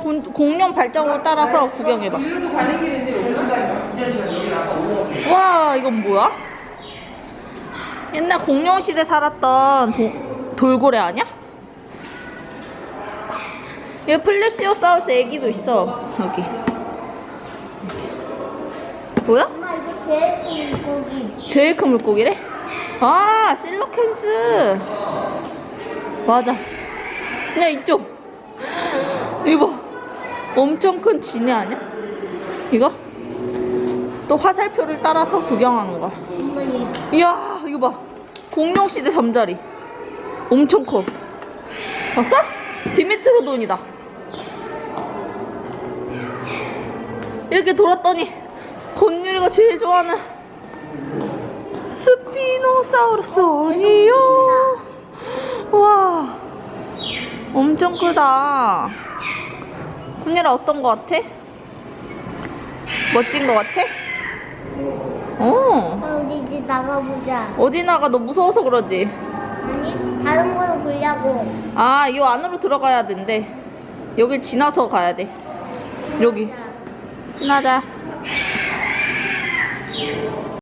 공- 공룡 발자국 따라서 구경해봐. 와, 이건 뭐야? 옛날 공룡 시대 살았던 도- 돌고래 아니야? 여기 플래시오사우루스 애기도 있어. 여기. 뭐야? 엄마 이거 제일 큰 물고기. 제일 큰 물고기래? 아, 실로캔스. 맞아. 그냥 이쪽. 이거 봐. 엄청 큰 지네 아니야? 이거? 또 화살표를 따라서 구경하는 거야. 이야, 이거 봐. 공룡시대 잠자리. 엄청 커. 봤어? 디미트로돈이다. 이렇게 돌았더니 건율이가 제일 좋아하는 스피노사우루스 아니요? 와, 엄청 크다. 건율아 어떤 거 같아? 멋진 거 같아? 어. 어, 우리 이제 나가보자. 어디 나가? 너 무서워서 그러지? 아니 다른 거로 보려고. 아, 이 안으로 들어가야 된대. 여길 지나서 가야 돼. 여기. 지나자.